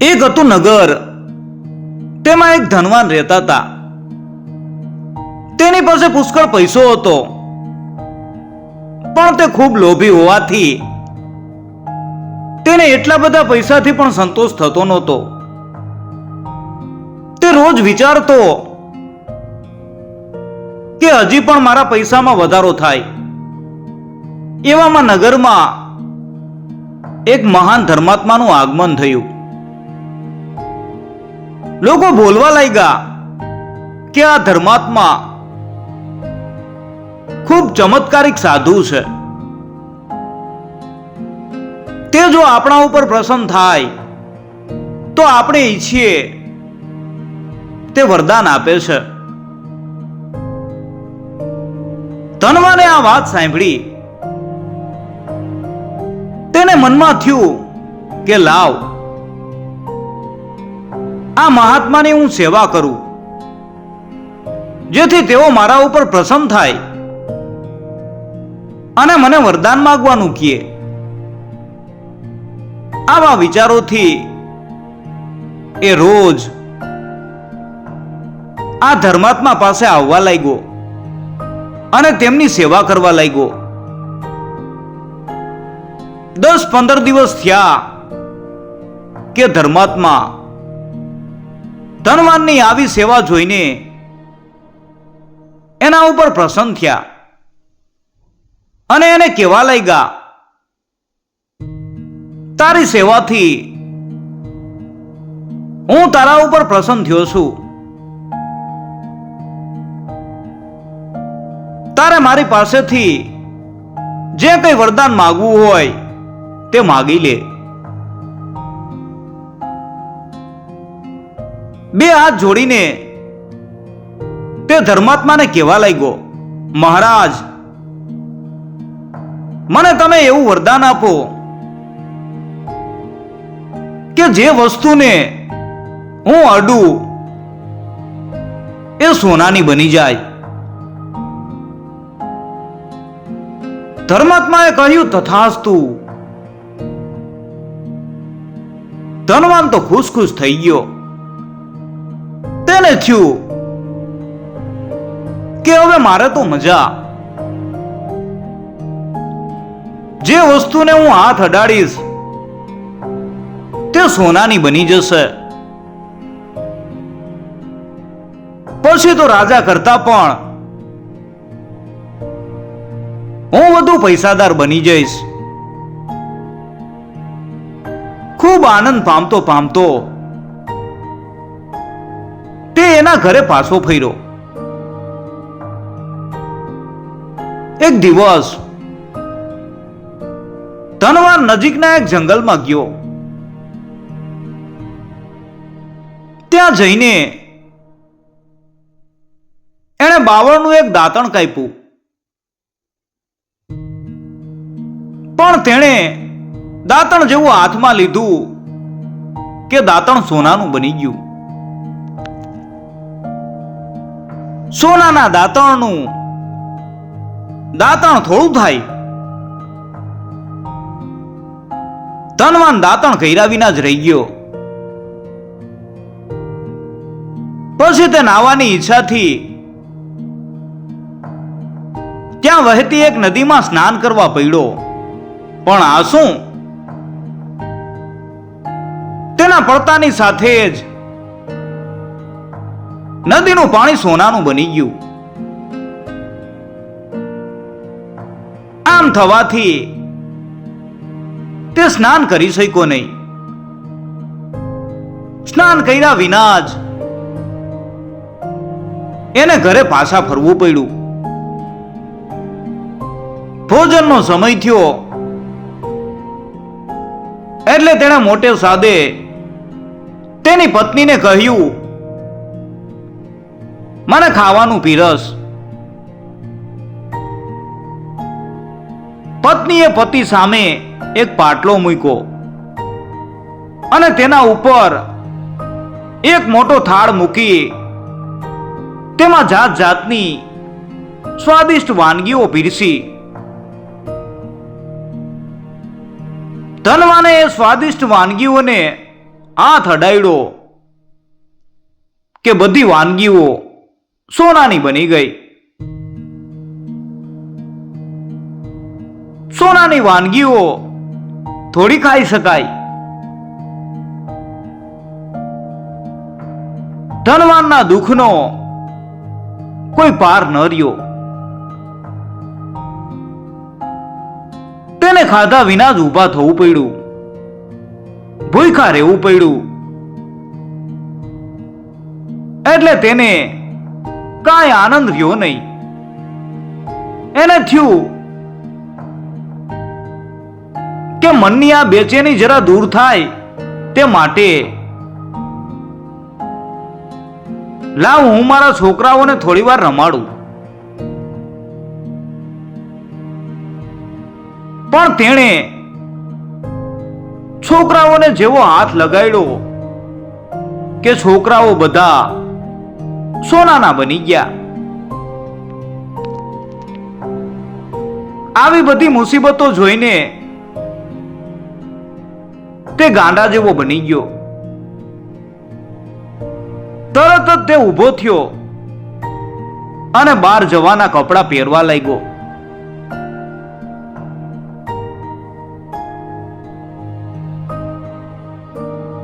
એક હતું નગર. તેમાં એક ધનવાન રહેતા હતા. તેની પાસે પુષ્કળ પૈસો હતો. પણ તે ખૂબ લોભી હોવાથી તેને એટલા બધા પૈસાથી પણ સંતોષ થતો નહોતો. તે રોજ વિચારતો કે હજી પણ મારા પૈસામાં વધારો થાય. એવામાં નગરમાં એક મહાન ધર્માત્માનું આગમન થયું. લોકો બોલવા લાગ્યા કે આ ધર્માત્મા ખૂબ ચમત્કારિક સાધુ છે. તે જો આપણા ઉપર પ્રસન્ન થાય, તો આપણે ઈચ્છીએ તે વરદાન આપે છે. ધનવાને આ વાત સાંભળી, તેને મનમાં થયું કે લાવ આ મહાત્માની હું સેવા કરું. જેથી તેઓ મારા ઉપર પ્રસન્ન થાય અને મને વરદાન માગવાનું કહે. આવા વિચારોથી એ રોજ આ ધર્માત્મા પાસે આવવા લાગ્યો અને તેમની સેવા કરવા લાગ્યો. દસ પંદર દિવસ થયા કે ધર્માત્મા ધનવાનની આવી સેવા જોઈને એના ઉપર પ્રસન્ન થયા અને એને કહેવા લાગ્યા, તારી સેવાથી હું તારા ઉપર પ્રસન્ન થયો છું. તારે મારી પાસેથી જે કંઈ વરદાન માગવું હોય તે માગી લે. બે હાથ જોડીને તે ધર્માત્માને કહેવા લાગ્યો, મહારાજ, મને તમે એવું વરદાન આપો કે જે વસ્તુને હું અડું એ સોનાની બની જાય. ધર્માત્માએ કહ્યું, તથાસ્તુ. ધનવાન તો ખુશ ખુશ થઈ ગયો. તેને થયું? કે હવે મારે તો મજા જે વસ્તુને હું હાથ અડાડીશ, તે સોનાની બની જશે. પછી તો રાજા કરતા પણ હું વધુ પૈસાદાર બની જઈશ. ખૂબ આનંદ પામતો પામતો એના ઘરે પાછો ફર્યો. એક દિવસ ધનવાન નજીકના એક જંગલમાં ગયો. ત્યાં જઈને એણે બાવળનું એક દાંતણ કાપ્યું. પણ તેણે દાંતણ જેવું હાથમાં લીધું કે દાંતણ સોનાનું બની ગયું. સોનાના દાંતણનું. દાંતણ થોડું થાય. ધનવાન દાંતણ કર્યા વિના જ રહી ગયો. પછી તે નાવાની ઈચ્છાથી ત્યાં વહેતી એક નદીમાં સ્નાન કરવા પડ્યો. પણ આ શું? તેના પડતાની સાથે જ નદીનું પાણી સોનાનું બની ગયું. આમ થવાથી તે સ્નાન કરી શક્યો નહીં. સ્નાન કર્યા વિના જ એને ઘરે પાછા ફરવું પડ્યું. ભોજનનો સમય થયો. એટલે તેણે મોટે સાદે તેની પત્નીને કહ્યું મને ખાવાનું પીરસ. પત્નીએ પતિ સામે એક પાટલો મૂક્યો અને તેના ઉપર એક મોટો થાળ મૂકી તેમાં જાત જાતની સ્વાદિષ્ટ વાનગીઓ પીરસી. ધનવાને એ સ્વાદિષ્ટ વાનગીઓને હાથ અડાયડો કે બધી વાનગીઓ સોનાની બની ગઈ. સોનાની વાનગીઓ થોડી ખાઈ શકાય. ધનવાનના દુઃખનો કોઈ પાર ન રહ્યો. તેને ખાધા વિના જ ઊભા થવું પડ્યું. ભૂખા રહેવું પડ્યું. એટલે તેને કાંઈ આનંદ રહ્યો નહીં. એને થયું કે મનની આ બેચેની જરા દૂર થાય તે માટે. લાવ હું મારા છોકરાઓને થોડી વાર રમાડું. પણ તેણે છોકરાઓને જેવો હાથ લગાડ્યો કે છોકરાઓ બધા સોનાના બની ગયા. આવી બધી મુસીબતો જોઈને તે ગાંડા જેવો બની ગયો. તરત જ તે ઊભો થયો અને બહાર જવાના કપડાં પહેરવા લાગ્યો.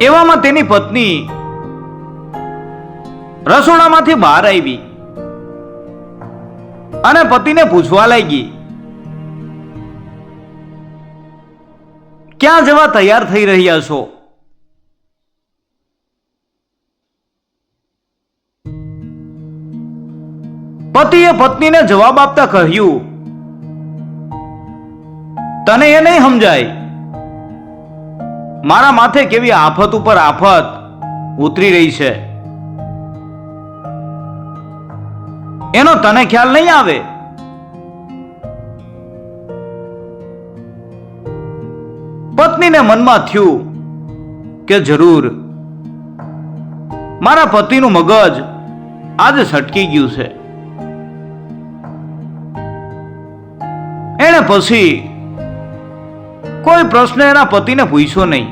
એવામાં તેની પત્ની રસોડામાંથી બહાર આવી અને પતિને પૂછવા લાગી, ક્યાં જવા તૈયાર થઈ રહ્યા છો? પતિએ પત્નીને જવાબ આપતા કહ્યું, તને એ નહીં સમજાય. મારા માથે કેવી આફત ઉપર આફત ઉતરી રહી છે. એનો તને ખ્યાલ નહીં આવે? પત્નીને મનમાં થયું કે જરૂર, મારા પતિનું મગજ આજે છટકી ગયું છે. એણે પછી કોઈ પ્રશ્ન એના પતિને પૂછ્યો નહીં.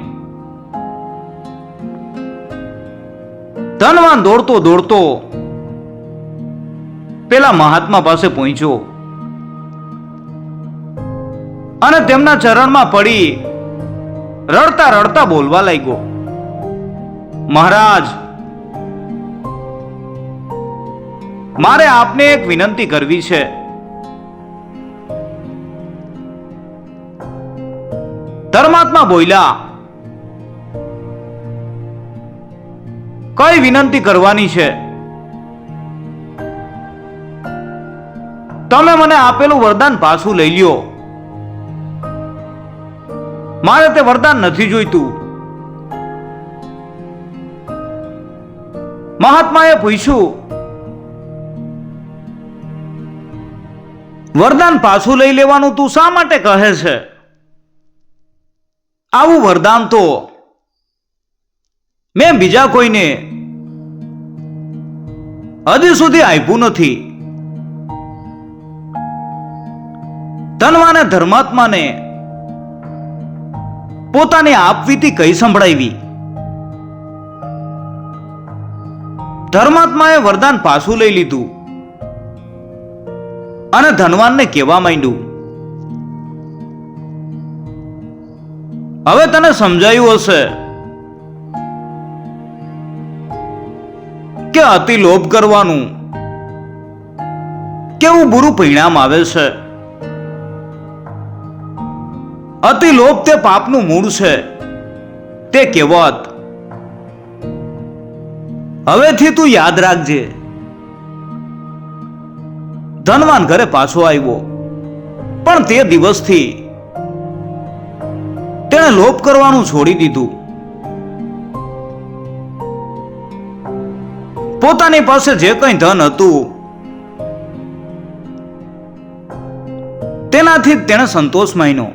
ધનવાન દોડતો દોડતો પેલા મહાત્મા પાસે પહોંચ્યો. અને તેમના ચરણમાં પડી રડતા રડતા બોલવા લાગ્યો. મહારાજ, મારે આપને એક વિનંતી કરવી છે. ધર્માત્મા બોલ્યા, કઈ વિનંતી કરવાની છે? તમે મને આપેલું વરદાન પાછું લઈ લ્યો. મારે તે વરદાન નથી જોઈતું. મહાત્માએ પૂછ્યું, વરદાન પાછું લઈ લેવાનું તું શા માટે કહે છે? આવું વરદાન તો મેં બીજા કોઈને હજી સુધી આપ્યું નથી. ધનવાને ધર્માત્માને પોતાની આપવીતી કઈ સંભળાવી ધર્માત્માએ વરદાન પાછું લઈ લીધું અને ધનવાનને કહેવા માંડ્યું, હવે તને સમજાયું હશે કે અતિ લોભ કરવાનું કેવું બુરું પરિણામ આવે છે. અતિ લોભ તે પાપનું મૂળ છે. તે કહેવત, હવેથી તું યાદ રાખજે. ધનવાન ઘરે પાછો આવ્યો. પણ તે દિવસથી તેણે લોભ કરવાનું છોડી દીધું. પોતાની પાસે જે કંઈ ધન હતું, તેનાથી તેણે સંતોષ માન્યો.